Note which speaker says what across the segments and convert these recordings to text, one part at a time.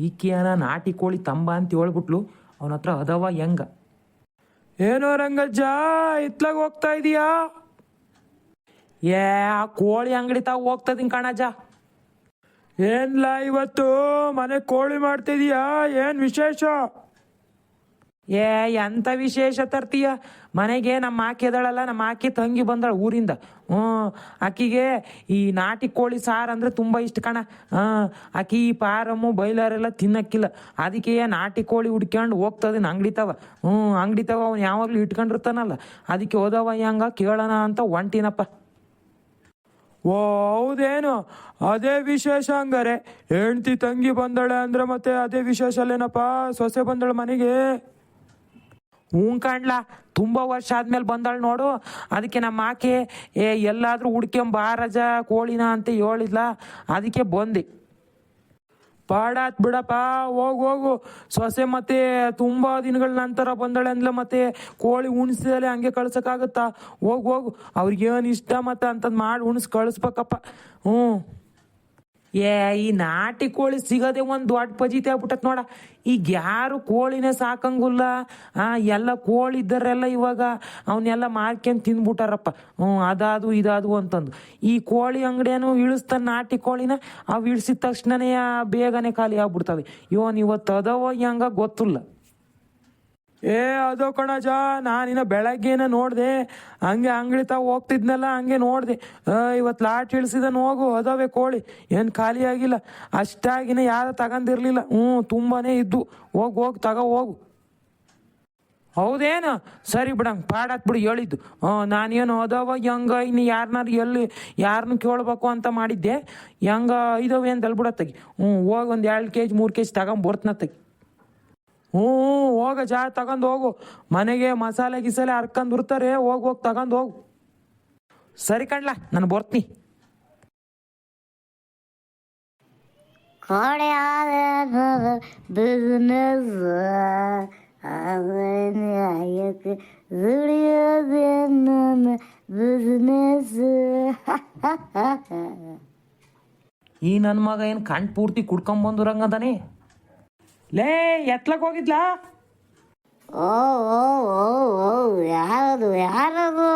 Speaker 1: ಈಕೆಯನ ನಾಟಿ ಕೋಳಿ ತಂಬ ಅಂತ ಹೇಳ್ಬಿಟ್ಲು. ಅವನ ಹತ್ರ ಅದವ ಹೆಂಗ? ಏನೋ ರಂಗಜ್ಜ ಇತ್ಲಾಗ ಹೋಗ್ತಾ ಇದೀಯಾ? ಏ ಆ ಕೋಳಿ ಅಂಗಡಿ ತಾವ ಹೋಗ್ತದಿನ್ ಕಣಜ್ಜ. ಏನ್ಲ ಇವತ್ತು ಮನೆ ಕೋಳಿ ಮಾಡ್ತಿದೀಯಾ? ಏನ್ ವಿಶೇಷ? ಏ, ಎಂತ ವಿಶೇಷ ತರ್ತೀಯ? ಮನೆಗೆ ನಮ್ಮ ಆಕೆ ಅದಳಲ್ಲ, ನಮ್ಮ ಆಕೆ ತಂಗಿ ಬಂದಳ ಊರಿಂದ. ಹ್ಞೂ, ಆಕಿಗೆ ಈ ನಾಟಿ ಕೋಳಿ ಸಾರು ಅಂದ್ರೆ ತುಂಬ ಇಷ್ಟ ಕಣ. ಆಕಿ ಈ ಪಾರಮ್ಮು, ಬೈಲಾರೆಲ್ಲ ತಿನ್ನಕ್ಕಿಲ್ಲ. ಅದಕ್ಕೆ ನಾಟಿ ಕೋಳಿ ಹುಡ್ಕೊಂಡು ಹೋಗ್ತದೆ ಅಂಗಡಿ ತವ. ಹ್ಞೂ, ಅಂಗಡಿ ತವ, ಅವ್ನು ಯಾವಾಗಲೂ ಇಟ್ಕೊಂಡಿರ್ತಾನಲ್ಲ. ಅದಕ್ಕೆ ಹೋದವ ಹೆಂಗ, ಕೇಳೋಣ ಅಂತ ಒಂಟಿನಪ್ಪ. ಓ, ಹೌದೇನು? ಅದೇ ವಿಶೇಷ ಹಂಗಾರೆ. ಹೆಂಡ್ತಿ ತಂಗಿ ಬಂದಳೆ ಅಂದ್ರೆ ಮತ್ತೆ ಅದೇ ವಿಶೇಷ ಅಲ್ಲೇನಪ್ಪ? ಸೊಸೆ ಬಂದಳ ಮನೆಗೆ? ಹ್ಞೂ ಕಾಣ್ಲ? ತುಂಬ ವರ್ಷ ಆದ್ಮೇಲೆ ಬಂದಳು ನೋಡು. ಅದಕ್ಕೆ ನಮ್ಮ ಆಕೆ, ಏ, ಎಲ್ಲಾದ್ರೂ ಹುಡ್ಕೊಂಬಾರಜ ಕೋಳಿನ ಅಂತ ಹೇಳಿದ್ಲ? ಅದಕ್ಕೆ ಬಂದೆ. ಪಾಡಾತ್ ಬಿಡಪ್ಪ, ಹೋಗು ಹೋಗು. ಸೊಸೆ ಮತ್ತೆ ತುಂಬಾ ದಿನಗಳ ನಂತರ ಬಂದಳೆ ಅಂದ್ಲ ಮತ್ತೆ ಕೋಳಿ ಉಣಿಸಿದಲೆ ಹಂಗೆ ಕಳ್ಸಕ್ಕಾಗತ್ತಾ? ಹೋಗು ಹೋಗು. ಅವ್ರಿಗೇನು ಇಷ್ಟ ಮತ್ತೆ ಅಂತಂದು ಮಾಡಿ ಉಣಿಸ್, ಕಳಿಸ್ಬೇಕಪ್ಪ. ಹ್ಞೂ ಏ, ಈ ನಾಟಿ ಕೋಳಿ ಸಿಗೋದೇ ಒಂದು ದೊಡ್ಡ ಪಜಿತಿ ಆಗ್ಬಿಟ್ಟತ್ ನೋಡ. ಈಗ ಯಾರು ಕೋಳಿನೇ ಸಾಕಂಗಿಲ್ಲ? ಆ, ಎಲ್ಲ ಕೋಳಿ ಇದ್ದರೆಲ್ಲ ಇವಾಗ ಅವನ್ನೆಲ್ಲ ಮಾರ್ಕೊಂಡ್ ತಿಂದ್ಬಿಟ್ಟಾರಪ್ಪ ಹ್ಞೂ ಅದಾದು ಇದಾದು ಅಂತಂದು ಈ ಕೋಳಿ ಅಂಗಡಿಯನ್ನು ಇಳಿಸ್ತಾನೆ ನಾಟಿ ಕೋಳಿನ ಅವು ಇಳಿಸಿದ ತಕ್ಷಣನೇ ಬೇಗನೆ ಖಾಲಿ ಆಗ್ಬಿಡ್ತವೆ. ಇವನ್ ಇವತ್ತು ಅದವೋ ಹೆಂಗ ಗೊತ್ತಿಲ್ಲ. ಏ, ಅದು ಕಣಜ, ನಾನಿನ್ನ ಬೆಳಗ್ಗೆನ ನೋಡ್ದೆ, ಹಂಗೆ ಅಂಗಡಿ ತಾವ ಹೋಗ್ತಿದ್ನಲ್ಲ, ಹಂಗೆ ನೋಡ್ದೆ. ಇವತ್ತು ಲಾಟ್ ಇಳಿಸಿದನು ಹೋಗು ಅದಾವೆ ಕೋಳಿ. ಏನು ಖಾಲಿ ಆಗಿಲ್ಲ. ಅಷ್ಟಾಗಿನ ಯಾರು ತಗೊಂಡಿರ್ಲಿಲ್ಲ ಹ್ಞೂ, ತುಂಬಾನೇ ಇದ್ದು. ಹೋಗಿ ಹೋಗಿ, ತಗೋ, ಹೋಗು. ಹೌದೇನು? ಸರಿ ಬಿಡಂಗ ಪಾಡತ್ ಬಿಡು, ಹೇಳಿದ್ದು. ನಾನು ನಾನೇನು ಅದಾವ ಹೆಂಗ, ಇನ್ನು ಯಾರನ್ನಾರು ಎಲ್ಲಿ ಯಾರನ್ನ ಕೇಳಬೇಕು ಅಂತ ಮಾಡಿದ್ದೆ. ಹೆಂಗ, ಇದಾವೆ ಅಂತ ಅಲ್ಬಿಡತ್ತಗಿ ಹ್ಞೂ, ಹೋಗಿ ಒಂದು ಎರಡು ಕೆ ಜಿ ಮೂರು ಕೆ ಜಿ ತಗೊಂಬರ್ತನತ್ತಗಿ ಹ್ಞೂ ಹೋಗ ಜಾ ತಗೊಂಡ್ ಹೋಗು. ಮನೆಗೆ ಮಸಾಲೆ ಗಿಸಾಲೆ ಹರ್ಕೊಂಡ್ ಇರ್ತಾರೆ ಹೋಗಿ ಹೋಗಿ ತಗೊಂಡ್ ಹೋಗು. ಸರಿ ಕಣ್ಲ ನಾನು ಬರ್ತೀನಿ.
Speaker 2: ಆದ ಬಿಸ್ನೆಸ್ ಅದಕ್ಕೆ ದುಡಿಯೋದೇ ನನ್ನ ಬಿಸ್ನೆಸ್.
Speaker 1: ಈ ನನ್ನ ಮಗ ಏನು ಕಣ್ ಪೂರ್ತಿ ಕುಡ್ಕೊಂಬಂದುರಂಗದಾನೆ ಲೇ ಎತ್ಲಕ್ ಹೋಗಿದ್ಲಾ?
Speaker 2: ಓ ಓ ಓ ಓ ಯಾರದು ಯಾರದು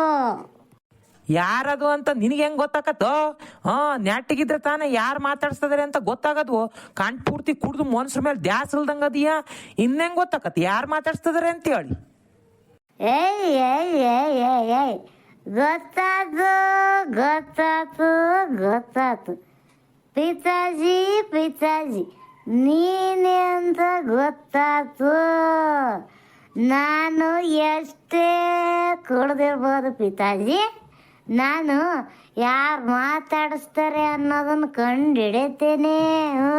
Speaker 1: ಯಾರದು ಅಂತ ನಿನಗೆ ಹೆಂಗ್ ಗೊತ್ತಾಕತ್ತೋ? ಹಾ ನೆಟ್ಟಿಗಿದ್ರೆ ತಾನೇ ಯಾರು ಮಾತಾಡ್ಸ್ತಿದಾರೆ ಅಂತ ಗೊತ್ತಾಗದು ಕಾಣ್ ಪೂರ್ತಿ ಕುಡ್ದು ಮನ್ಸ್ರ ಮೇಲೆ ದ್ಯಾಸ್ ಇಲ್ದಂಗ ಅದೀಯಾ? ಇನ್ನೆಂಗ್ ಗೊತ್ತಾಕತ್ ಯಾರು ಮಾತಾಡ್ಸ್ತಿದಾರೆ ಅಂತ ಹೇಳಿ.
Speaker 2: ಏಯ್ ಏಯ್ ಏಯ್ ಗೊತ್ತಾತು ಗೊತ್ತಾತು ಗೊತ್ತಾತು ಪಿತಾಜಿ ಪಿತಾಜಿ, ನೀನೆ ಅಂತ ಗೊತ್ತಾತು ನಾನು ಎಷ್ಟೇ ಕುಡ್ದಿರ್ಬೋದು ಪಿತಾಜಿ, ನಾನು ಯಾರು ಮಾತಾಡಿಸ್ತಾರೆ ಅನ್ನೋದನ್ನು ಕಂಡು ಹ್ಞೂ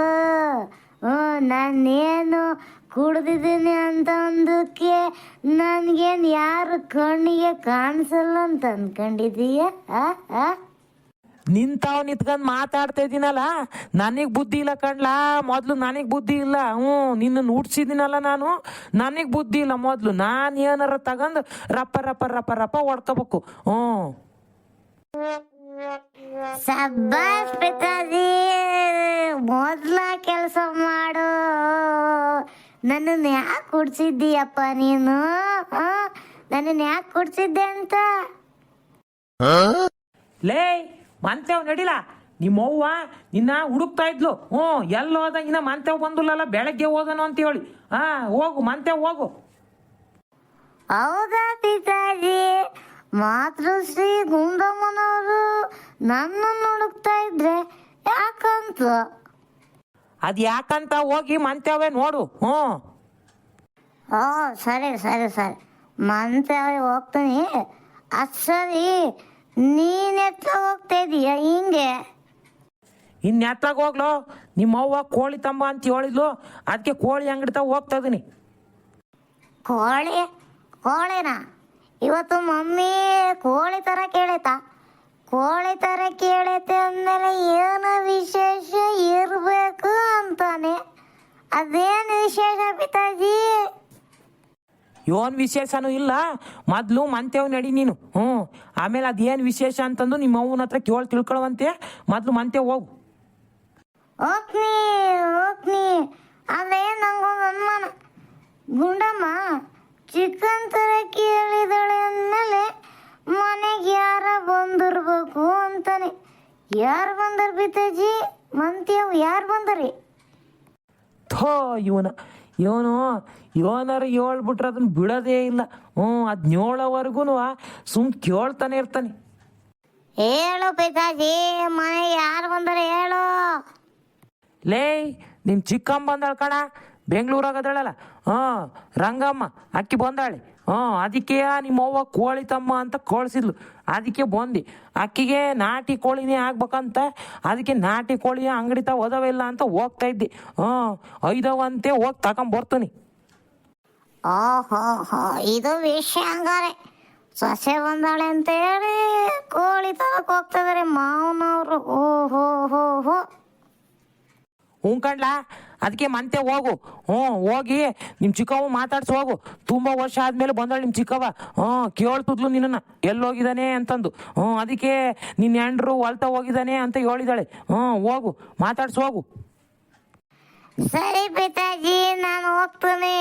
Speaker 2: ಹ್ಞೂ ನಾನೇನು ಕುಡ್ದಿದ್ದೀನಿ ಅಂತ ಅಂದಕ್ಕೆ ನನಗೇನು ಯಾರು ಕಣ್ಣಿಗೆ ಕಾಣಿಸಲ್ಲ ಅಂತ ಅನ್ಕೊಂಡಿದೀಯ ಆ ಆ?
Speaker 1: ನಿಂತಾವ್ ನಿಂತ್ಕೊಂಡ್ ಮಾತಾಡ್ತಾ ಇದೀನಲ್ಲ ನನಗ್ ಬುದ್ಧಿ ಇಲ್ಲ ಕಣ್ಲಾ ಮೊದ್ಲು ನನಗ್ ಬುದ್ಧಿ ಇಲ್ಲ. ಹ್ಞೂ ನಿನ್ನ ಹುಡ್ಸಿದಿನಲ್ಲ ನಾನು. ನನಗ್ ಬುದ್ಧಿ ಇಲ್ಲ ಮೊದ್ಲು. ನಾನು ಏನಾರ ತಗೊಂಡ್ ರಪ್ಪ ರಪ್ಪ ರಪ್ಪ ರಪ್ಪ ಹೊಡ್ಕೋಬೇಕು. ಹ್ಞೂ.
Speaker 2: ಸಬ್ಬಾಸ್ ಪಿತಾಜಿ ಮೊದ್ಲ ಕೆಲಸ ಮಾಡು. ನನ್ನನ್ನು ಯಾಕೆ ಕುಡ್ಸಿದ್ದೀಯಪ್ಪ ನೀನು? ನನ್ನ ನನ್ನನ್ನು ಯಾಕೆ ಕುಡ್ಸಿದ್ದೆ ಅಂತ?
Speaker 1: ಲೇ ಮಂತೇವ್ ನಿಮ್ಮ ನಿಮ್ಮವ್ವ ನಿನ್ನ ಹುಡುಕ್ತಾ ಇದ್ಲು. ಹ್ಞೂ ಎಲ್ಲಿ ಹೋದ? ಇನ್ನ ಮಂತೇವ್ ಬಂದಿಲ್ಲಲ್ಲ ಬೆಳಗ್ಗೆ ಹೋದನು ಅಂತ ಹೇಳಿ. ಹಾ ಹೋಗು ಮಂತೇವ್ ಹೋಗು.
Speaker 2: ಹೌದಾ ಪಿತಾಜಿ? ಮಾತೃಶ್ರೀ ಗುಂಡಮ್ಮನವರು ನನ್ನ ನೋಡುತ್ತಾ ಇದ್ರೆ ಯಾಕಂತ?
Speaker 1: ಅದ್ ಯಾಕಂತ ಹೋಗಿ ಮಂತೇವೆ ನೋಡು. ಹ್ಞೂ.
Speaker 2: ಓ ಸರಿ ಸರಿ ಸರಿ. ಮಂತೆ ಹೋಗ್ತೀನಿ. ಅದು ಸರಿ. ನೀನೆತ್ತ ಹೋಗ್ತಾ ಇದೀಯ ಹಿಂಗೆ?
Speaker 1: ಇನ್ನು ಎತ್ತಾಗ ಹೋಗ್ಲು? ನಿಮ್ಮವ್ವ ಕೋಳಿ ತಂಬ ಅಂತ ಹೇಳಿದ್ಲು. ಅದಕ್ಕೆ ಕೋಳಿ ಅಂಗಡಿ ತಾವ ಹೋಗ್ತಾ ಇದೀನಿ.
Speaker 2: ಕೋಳಿ? ಕೋಳಿನ? ಇವತ್ತು ಮಮ್ಮಿ ಕೋಳಿ ತರ ಕೇಳೈತ. ಕೋಳಿ ತರ ಕೇಳೈತೆ ಅಂದಮೇಲೆ ಏನು ವಿಶೇಷ ಇರಬೇಕು ಅಂತಾನೆ. ಅದೇನು ವಿಶೇಷ ಪಿತಾಜಿ?
Speaker 1: ಇವನ್ ವಿಶೇಷನೂ ಇಲ್ಲ. ಮೊದ್ಲು ಮಂತೇವ್ ನಡಿ ನೀನು. ಹ್ಞೂ. ಆಮೇಲೆ ಅದೇನು ವಿಶೇಷ ಅಂತಂದು ನಿಮ್ಮ ಅವ್ವನ ಹತ್ರ ಕೇಳಿ ತಿಳ್ಕೊಳ್ವಂತೆ. ಮೊದ್ಲು ಮಂತೇವ್ ಹೋಗು.
Speaker 2: ಓಕ್ನಿ ಓಕ್ನಿ. ಅದೇ ನಂಗೊಂದು ಅನುಮಾನ. ಗುಂಡಮ್ಮ ಚಿಕನ್ ತರ ಕೇಳಿದಳೆ ಅಂದಮೇಲೆ ಮನೆಗೆ ಯಾರ ಬಂದಿರ್ಬೇಕು ಅಂತಾನೆ. ಯಾರು ಬಂದರು ಬಿತ್ತಾಜಿ ಮಂತ್ಯವ್ ಯಾರು ಬಂದರಿ?
Speaker 1: ಥೋ ಇವನ. ಇವನು ಇವನಾರು ಹೇಳ್ಬಿಟ್ರೆ ಅದನ್ನ ಬಿಡೋದೇ ಇಲ್ಲ. ಹ್ಞೂ ಅದ್ನ ಹೇಳೋವರೆಗೂ ಸುಮ್ ಕೇಳ್ತಾನೆ ಇರ್ತಾನೆ.
Speaker 2: ಹೇಳು ಪಿತಾಜಿ ಮನೆ ಯಾರು ಬಂದರೆ ಹೇಳು.
Speaker 1: ಲೇ ನಿಮ್ಮ ಚಿಕ್ಕಮ್ಮ ಬಂದಾಳ ಕಣ ಬೆಂಗಳೂರಾಗ ಅದಳಲ್ಲ. ಹಾಂ ರಂಗಮ್ಮ ಅಕ್ಕಿ ಬಂದಾಳೆ. ಹಾಂ ಅದಕ್ಕೆ ನಿಮ್ಮ ಅವ್ವ ಕೋಳಿ ತಮ್ಮ ಅಂತ ಕಳ್ಸಿದ್ಲು. ಅದಕ್ಕೆ ಬಂದಿ. ಅಕ್ಕಿಗೆ ನಾಟಿ ಕೋಳಿನೇ ಆಗ್ಬೇಕಂತ ಅದಕ್ಕೆ ನಾಟಿ ಕೋಳಿ ಅಂಗಡಿ ತಾವುದವ ಇಲ್ಲ ಅಂತ ಹೋಗ್ತಾ ಇದ್ದೆ. ಹಾಂ ಐದವಂತೆ ಹೋಗಿ ತಗೊಂಬರ್ತೀನಿ.
Speaker 2: ಓಹೋ ಹೋ ಇದು ವಿಷಯ ಹಂಗಾರೆ. ಸೊಸೆ ಬಂದಾಳೆ ಅಂತೇಳಿ ಕೋಳಿ ತರಕ್ ಹೋಗ್ತದ್ರಿ ಮಾವನವರು. ಓಹೋಹೋಹೋ ಹೋ ಹೋ
Speaker 1: ಹ್ಞೂ ಕಣ್ಲಾ ಅದಕ್ಕೆ ಮಂತೆ ಹೋಗು. ಹ್ಞೂ ಹೋಗಿ ನಿಮ್ಮ ಚಿಕ್ಕವ್ವ ಮಾತಾಡ್ಸಿ ಹೋಗು. ತುಂಬ ವರ್ಷ ಆದಮೇಲೆ ಬಂದಳು ನಿಮ್ಮ ಚಿಕ್ಕವ್ವ. ಹ್ಞೂ ಕೇಳ್ತಿದ್ಲು ನಿನ್ನನ್ನು. ಎಲ್ಲಿ ಹೋಗಿದ್ದಾನೆ ಅಂತಂದು. ಹ್ಞೂ ಅದಕ್ಕೆ ನಿನ್ನ ಹೆಂಡ್ರು ಹೊಲ್ತ ಹೋಗಿದ್ದಾನೆ ಅಂತ ಹೇಳಿದಾಳೆ. ಹ್ಞೂ ಹೋಗು ಮಾತಾಡ್ಸಿ ಹೋಗು.
Speaker 2: ಸರಿ ಪಿತಾಜಿ ನಾನು ಹೋಗ್ತೀನಿ.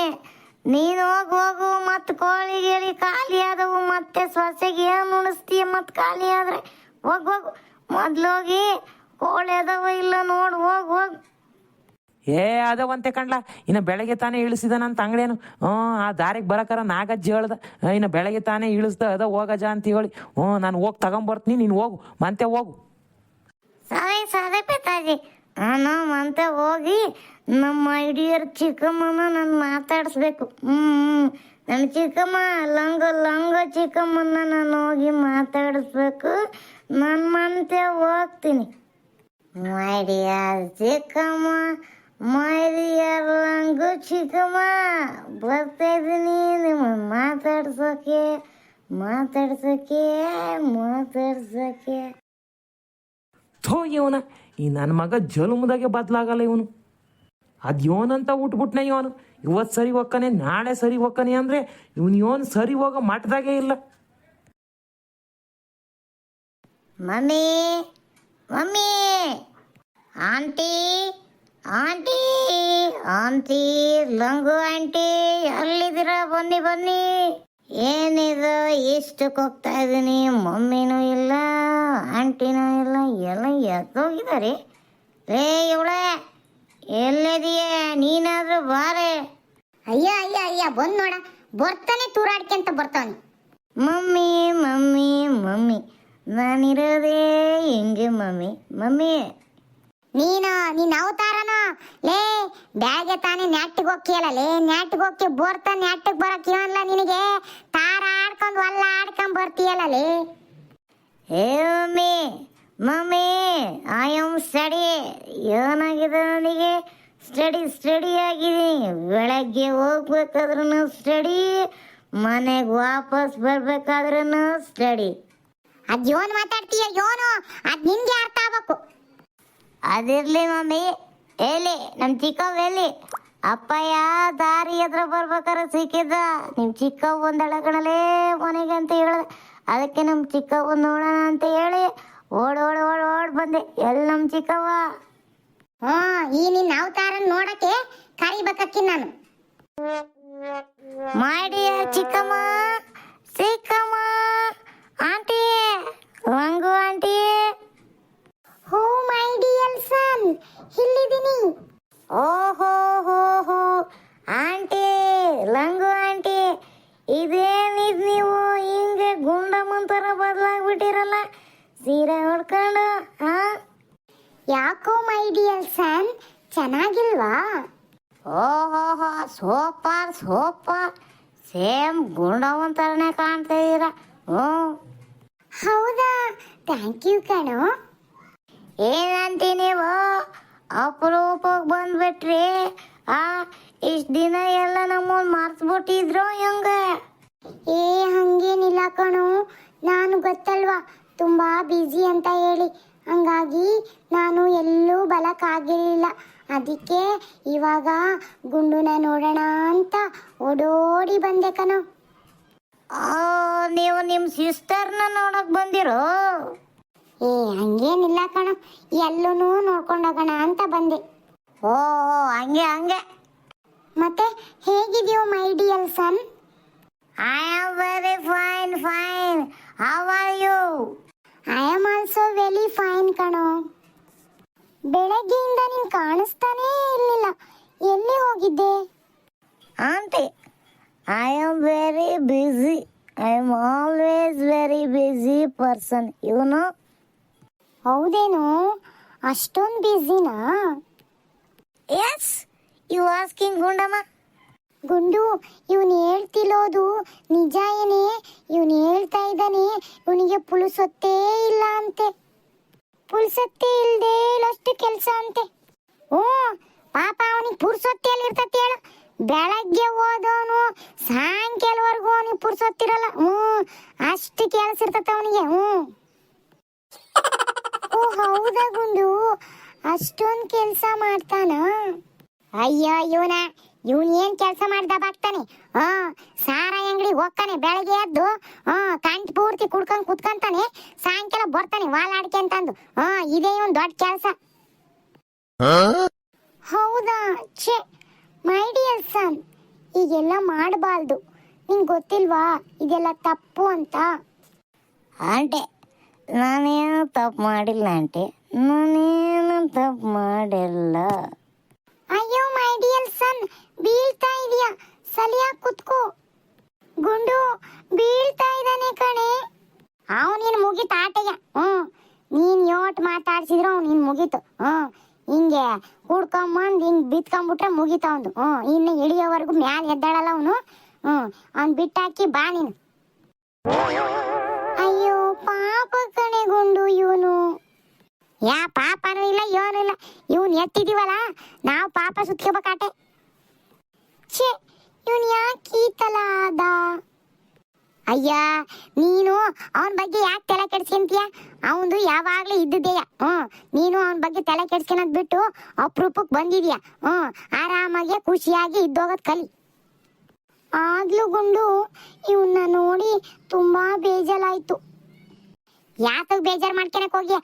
Speaker 2: ನೀನು ಹೋಗು ಹೋಗು ಮತ್ತೆ ಕೋಳಿ ಗೇಳಿ ಖಾಲಿ ಆದವು ಮತ್ತೆ ಸೊಸೆಗೆ ಏನು ಉಣಿಸ್ತೀಯ ಮತ್ತೆ ಖಾಲಿ ಆದ್ರೆ? ಹೋಗ್ ಹೋಗು. ಮೊದ್ಲೋಗಿ ಕೋಳಿ ಅದಾವ ಇಲ್ಲ ನೋಡು ಹೋಗ್ ಹೋಗ್.
Speaker 1: ಏ ಅದವಂತೆ ಕಣ್ಲ ಇನ್ನು ಬೆಳಗ್ಗೆ ತಾನೇ ಇಳಿಸಿದಾನಂತ ಅಂಗಡಿಯನು ಹ್ಞೂ ಆ ದಾರಿಗೆ ಬರಕರ ನಾಗಜ್ಜಿ ಹೇಳ್ದ ಇನ್ನು ಬೆಳಗ್ಗೆ ತಾನೇ ಇಳಿಸ್ದ ಅದ ಹೋಗಜ ಅಂತ ಹೇಳಿ. ಹ್ಞೂ ನಾನು ಹೋಗಿ ತಗೊಂಬರ್ತೀನಿ ನೀನು ಹೋಗು ಮಂತೆ ಹೋಗು.
Speaker 2: ಸರಿ ಸರಿ ಪಿತಾಜಿ. ನಾನು ಮತ್ತೆ ಹೋಗಿ ನಮ್ಮ ಐಡಿಯರ್ ಚಿಕ್ಕಮ್ಮನ ನಾನು ಮಾತಾಡಿಸ್ಬೇಕು. ಹ್ಮ್ ನನ್ನ ಚಿಕ್ಕಮ್ಮ, ಲಂಗ ಲಂಗ ಚಿಕ್ಕಮ್ಮನ ನಾನು ಹೋಗಿ ಮಾತಾಡಿಸ್ಬೇಕು. ನನ್ನ ಮಂತೆ ಹೋಗ್ತೀನಿ. ಮೈಡಿಯರ್ ಚಿಕ್ಕಮ್ಮ ಮೈಡಿಯರ್ ಲಂಗು ಚಿಕ್ಕಮ್ಮ, ಬರ್ತಾ ಇದ್ದೀನಿ ನಿಮ್ಮ ಮಾತಾಡ್ಸೋಕೆ ಮಾತಾಡ್ಸೋಕೆ ಮಾತಾಡ್ಸೋಕೆ.
Speaker 1: ಥೋ ಈ ನನ್ನ ಮಗ ಜಲುಮದಾಗೆ ಬದಲಾಗಲ್ಲ ಇವನು. ಅದು ಯೋನಂತ ಉಟ್ಬಿಟ್ನ ಇವನು. ಇವತ್ತು ಸರಿ ಹೋಗ್ತಾನೆ ನಾಳೆ ಸರಿ ಹೋಗ್ತಾನೆ ಅಂದರೆ ಇವನು ಇವನು ಸರಿ ಹೋಗೋ ಮಟ್ಟದಾಗೆ ಇಲ್ಲ.
Speaker 2: Mummy mummy, aunty aunty aunty, ಲಂಗು aunty ಅಲ್ಲಿದ್ದೀರ ಬನ್ನಿ ಬನ್ನಿ. ಏನಿದು? ಇಷ್ಟಕ್ಕೆ ಹೋಗ್ತಾ ಇದ್ದೀನಿ. ಮಮ್ಮಿನೂ ಇಲ್ಲ. ಆಂಟಿನೂ ಇಲ್ಲ ಎಲ್ಲ ಎದ್ದೋಗಿದ್ದಾರೆ ರೇ ಇವಳೆ ಎಲ್ಲಿದೆಯೇ ನೀನಾದರೂ ಬಾರೆ.
Speaker 3: ಅಯ್ಯ ಅಯ್ಯ ಅಯ್ಯ ಬಂದು ನೋಡ. ಬರ್ತಾನೆ ತೂರಾಡ್ಕೊಂತ ಬರ್ತಾನೆ
Speaker 2: ಮಮ್ಮಿ ಮಮ್ಮಿ ಮಮ್ಮಿ ನಾನಿರೋದೇ ಹಿಂಗೆ ಮಮ್ಮಿ ಮಮ್ಮಿ.
Speaker 3: ನೀನು ನೀನ್ ಅವತಾರನ? ಲೇ ಬ್ಯಾಗೆ ತಾನೇ ನ್ಯಾಟಿಗೆ ಹೋಗ್ತಿಯಲ್ಲ ಲೇ ನ್ಯಾಟಿಗೆ ಹೋಗಿ ಬೋರ್ತಾ ನ್ಯಾಟಿಗೆ ಬರಕ್ ಇವನ್ಲ ನಿನಗೆ? ತಾರ ಆಡ್ಕೊಂಡು ಒಲ್ಲ ಆಡ್ಕೊಂಡ್ ಬರ್ತೀಯಲ್ಲ ಲೇ?
Speaker 2: ಹೇ mummy mummy I am study ಏನಾಗಿದೆ ನನಗೆ ಸ್ಟಡಿ ಸ್ಟಡಿ ಆಗಿದ್ದೀನಿ ಬೆಳಗ್ಗೆ ಹೋಗ್ಬೇಕಾದ್ರೂ ಸ್ಟಡಿ ಮನೆಗೆ ವಾಪಸ್ ಬರ್ಬೇಕಾದ್ರೂ ಸ್ಟಡಿ
Speaker 3: ಅದ್ ಯೋನ್ ಮಾತಾಡ್ತೀಯ ಯೋನು? ಅದು ನಿನ್ಗೆ ಅರ್ಥ ಆಗ್ಬೇಕು.
Speaker 2: ಅದಿರ್ಲಿ ಮಮ್ಮಿ ಎಲ್ಲಿ? ನಮ್ಮ ಚಿಕ್ಕವ್ ಎಲ್ಲಿ? ಅಪ್ಪಯ್ಯ ದಾರಿ ಎದ್ರ ಬರ್ಬೇಕಾರೆ ಸಿಕ್ಕಿದ್ದ. ನಿಮ್ ಚಿಕ್ಕವ್ ಒಂದಳ ಮನೆ ಅದಕ್ಕೆ ನಮ್ಮ ಚಿಕ್ಕವ್ ನೋಡೋಣ ಅಂತ ಹೇಳಿ ಓಡ್ ಓಡ್ ಓಡ್ ಓಡ್ ಬಂದೆ. ಎಲ್ಲಿ ನಮ್ಮ ಚಿಕ್ಕವ್ವ?
Speaker 3: ಹಾ ಈ ನಿನ್ನ ಅವತಾರ ನೋಡಕ್ಕೆ ಕರಿಬೇಕಕ್ಕಿ ನಾನು.
Speaker 2: ಮಾಡಿಯ ಚಿಕ್ಕಮ್ಮ ಚಿಕ್ಕಮ್ಮ ಆಂಟಿ ರಂಗು ಆಂಟಿ
Speaker 3: ಹೋ ಮೈ ಡಿಯರ್ ಸನ್ ಇಲ್ಲಿದ್ದೀನಿ.
Speaker 2: ಓಹೋ ಹೋ ಹೋ ಆಂಟಿ ಲಂಗು ಆಂಟಿ ಇದೇನಿದ್ ನೀವು ಹಿಂಗೆ ಗುಂಡಮ್ಮನ್ ಥರ ಬದಲಾಗ್ಬಿಟ್ಟಿರಲ್ಲ ಸೀರೆ ಹೊಡ್ಕೊಂಡು ಹಾ
Speaker 3: ಯಾಕೋ ಮೈ ಡಿಯರ್ ಸನ್ ಚೆನ್ನಾಗಿಲ್ವಾ
Speaker 2: ಓಹೋ ಹೋ ಸೂಪರ್ ಸೂಪರ್ ಸೇಮ್ ಗುಂಡವನ್ ಥರನೇ ಕಾಣ್ತಾ ಇದೀರ ಹ್ಞೂ.
Speaker 3: ಹೌದಾ? ಥ್ಯಾಂಕ್ ಯು ಕಣು.
Speaker 2: ಏನಂತಿ ನೀವು? ಅಪರೂಪಕ್ಕೆ ಬಂದ್ಬಿಟ್ರಿ. ಆ ಇಷ್ಟು ದಿನ ಎಲ್ಲ ನಮ್ಮನ್ನು ಮರ್ತ್ಬಿಟ್ಟಿದ್ರು ಹೆಂಗೆ?
Speaker 3: ಏ ಹಂಗೇನಿಲ್ಲ ಕಣು. ನಾನು ಗೊತ್ತಲ್ವಾ? ತುಂಬಾ ಬ್ಯುಸಿ ಅಂತ ಹೇಳಿ. ಹಂಗಾಗಿ ನಾನು ಎಲ್ಲೂ ಬಲಕ್ಕಾಗಿರಲಿಲ್ಲ ಅದಕ್ಕೆ ಇವಾಗ ಗುಂಡುನ ನೋಡೋಣ ಅಂತ ಓಡೋಡಿ ಬಂದೆ ಕಣೋ.
Speaker 2: ನೀವು ನಿಮ್ಮ ಸಿಸ್ಟರ್ನ ನೋಡಕ್ ಬಂದಿರೋ?
Speaker 3: ಏ ಹಂಗೇನಿಲ್ಲ ಕಣೋ. ಎಲ್ಲೂ ನೋಡ್ಕೊಂಡೋಗೋಣ ಅಂತ ಬಂದೆ.
Speaker 2: ಓ ಹಂಗೆ ಹಂಗೆ.
Speaker 3: ಮತ್ತೆ ಹೇಗಿದೆಯೋ my dear son?
Speaker 2: I am very fine fine how are you
Speaker 3: I am also very fine ಕಣೋ. ಬೆಳಗ್ಗೆಯಿಂದ ನೀನ್ ಕಾಣಿಸ್ತಾನೇ ಇರ್ಲಿಲ್ಲ. ಎಲ್ಲಿ ಹೋಗಿದ್ದೆ?
Speaker 2: Aunty I am very busy I am always very busy person ಇವನು
Speaker 3: ಹೌದೇನು? ಅಷ್ಟೊಂದು ಬ್ಯುಸಿನಾ
Speaker 2: yes you asking Gundamma
Speaker 3: Gundu ಇವನು ಹೇಳ್ತಿಲ್ಲೋದು ನಿಜ ಏನೇ? ಇವನು ಹೇಳ್ತಾ ಇದ್ದಾನೆ ಇವನಿಗೆ ಪುಳಿಸೊತ್ತೇ ಇಲ್ಲ ಅಂತೆ. ಪುಲ್ಸೊತ್ತೆ ಇಲ್ದೇ ಇಲ್ಲಷ್ಟು ಕೆಲಸ ಅಂತೆ. ಹ್ಞೂ ಪಾಪ ಅವನಿಗೆ ಪುರ್ಸೊತ್ತಿ ಎಲ್ಲಿರ್ತತಿ ಹೇಳು. ಬೆಳಗ್ಗೆ ಓದೋನು ಸಾಯಂಕಾಲವರೆಗೂ ಅವನಿಗೆ ಪುರ್ಸೊತ್ತಿರಲ್ಲ ಹ್ಞೂ, ಅಷ್ಟು ಕೆಲಸ ಇರ್ತತೆ ಅವನಿಗೆ, ಹ್ಞೂ. ಓ, ಹೌದಾ ಗುಂಡು? ಅಷ್ಟೊಂದು ಕೆಲಸ ಮಾಡ್ತಾನ? ಅಯ್ಯೋ, ಇವನ ಇವನ್ ಏನ್ ಕೆಲಸ ಮಾಡ್ದ ಬಾಗ್ತಾನೆ ಹಾ ಸಾರ ಅಂಗಡಿಗೆ ಹೋಗ್ತಾನೆ ಬೆಳಗ್ಗೆ ಎದ್ದು ಹಾ ಕಂಟ್ ಪೂರ್ತಿ ಕುಡ್ಕೊಂಡ್ ಕುತ್ಕೊಂತಾನೆ, ಸಾಯಂಕಾಲ ಬರ್ತಾನೆ ವಾಲಾಡ್ಕೊಂತಂದು ಹಾ ಇದೇ ಇವನ್ ದೊಡ್ಡ ಕೆಲಸ. ಹೌದಾ? ಛೇ, ಮೈ ಡಿಯರ್ ಸನ್, ಈಗೆಲ್ಲ ಮಾಡಬಾರ್ದು. ನಿಂಗೆ ಗೊತ್ತಿಲ್ವಾ? ಇದೆಲ್ಲ ತಪ್ಪು ಅಂತ.
Speaker 2: ಆಂಟಿ, ನಾನೇನು ತಪ್ಪು ಮಾಡಿಲ್ಲ ಆಂಟಿ. ನಾನೇನು ತಪ್ಪು ಮಾಡಿಲ್ಲ
Speaker 3: ಅಯ್ಯೋ ಮೈ ಡಿಯರ್ ಸನ್ ಬೀಳ್ತಾ ಇದೀಯಾ ಸಲಿಯಾಗಿ ಕುತ್ಕೋ. ಗುಂಡು ಬೀಳ್ತಾ ಇದ್ದಾನೆ ಕಣೆ. ಅವನೇನು ಮುಗೀತು ಆಟಯ್ಯ ಹ್ಮ್. ನೀನ್ ಯೋಟ್ ಮಾತಾಡ್ಸಿದ್ರು ಅವ್ನು ನೀನ್ ಮುಗೀತು. ಹ್ಮ್. ಹಿಂಗೆ ಕುಡ್ಕೊಂಬಂದ್ ಹಿಂಗೆ ಬಿತ್ಕೊಂಬಿಟ್ರೆ ಮುಗಿತ ಅವ್ನು ಹ್ಮ್. ಇನ್ನು ಇಳಿಯೋವರೆಗೂ ಮ್ಯಾಲೆ ಎದ್ದಾಳಲ್ಲ ಅವನು. ಹ್ಮ್. ಅವ್ನ್ ಬಿಟ್ಟಾಕಿ ಬಾ ನೀನು. ಅಯ್ಯೋ, ಪಾಪ ಕಣೆ ಗುಂಡು ಇವನು. ಯಾ, ಪಾಪನೂ ಇಲ್ಲ, ಇವನು ಇಲ್ಲ. ಇವನ್ ಎತ್ತಿದೀವಲ್ಲ? ನಾವು ಪಾಪ ಸುತ್ಕೋಬೇಕಾಟೆ ತರ ಆದ ಅಯ್ಯ, ನೀನು ಅವನ ಬಗ್ಗೆ ಯಾಕೆ ತಲೆ ಕೆಡ್ಸ್ಕೊಂತೀಯ? ಅವನು ಯಾವಾಗ್ಲೂ ಇದ್ದಿದ್ದೇಯ ಹ್ಮ್, ನೀನು ಅವನ ಬಗ್ಗೆ ತಲೆ ಕೆಡ್ಸ್ಕೊಳದ್ ಬಿಟ್ಟು ಅಪ್ರೂಪಕ್ಕೆ ಬಂದಿದ್ಯಾ? ಹ್ಮ್, ಆರಾಮಾಗಿ ಖುಷಿಯಾಗಿ ಇದ್ದೋಗದ್ ಕಲಿ. ಆಗ್ಲೂ ಗುಂಡು ಇವನ್ನ ನೋಡಿ ತುಂಬಾ ಬೇಜಾರಾಯ್ತು. ಯಾತಕ್ ಬೇಜಾರ್ ಮಾಡ್ಕೊಳಕ್ ಹೋಗಿ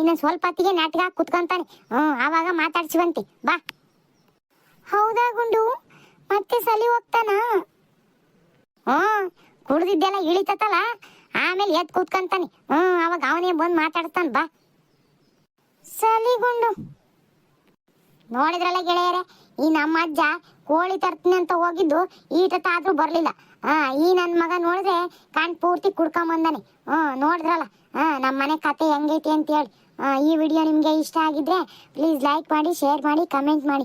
Speaker 3: ಇನ್ನ ಸ್ವಲ್ಪ ಹೊತ್ತಿಗೆ ನಾಟಕ ಕುತ್ಕೊಂತಾನೆ. ಹ್ಮ್, ಆವಾಗ ಮಾತಾಡ್ಸಿವಂತೆ. ಬಾ. ಹೌದಾ ಗುಂಡು? ಮತ್ತೆ ಸಲಿ ಹೋಗ್ತಾನ? ಹ್ಮ್ ಕುಡ್ದಿದ್ದೆಲ್ಲ ಇಳಿತತಲ್ಲ? ಆಮೇಲೆ ಎದ್ ಕೂತ್ಕಂತಾನೆ. ಹ್ಮ್ ಅವಾಗ ಅವನೇ ಬಂದ್ ಮಾತಾಡ್ತಾನ, ಬಾ. ಸಲಿಗುಂಡು ನೋಡಿದ್ರಲ್ಲ ಗೆಳೆಯರೆ, ಈ ನಮ್ಮ ಅಜ್ಜ ಕೋಳಿ ತರ್ತೀನಿ ಅಂತ ಹೋಗಿದ್ದು ಈಟತ್ತ ಆದ್ರೂ ಬರ್ಲಿಲ್ಲ. ಹಾ, ಈ ನನ್ ಮಗ ನೋಡಿದ್ರೆ ಕಣ್ ಪೂರ್ತಿ ಕುಡ್ಕೊಂಬಂದಾನೆ. ಹ್ಮ್ ನೋಡಿದ್ರಲ್ಲ. ಹಾ, ನಮ್ಮ ಮನೆ ಕತೆ ಹೆಂಗೈತಿ ಅಂತ ಹೇಳಿ. ಈ ವಿಡಿಯೋ ನಿಮಗೆ ಇಷ್ಟ ಆಗಿದ್ರೆ ಪ್ಲೀಸ್ ಲೈಕ್ ಮಾಡಿ ಶೇರ್ ಮಾಡಿ ಕಮೆಂಟ್ ಮಾಡಿ.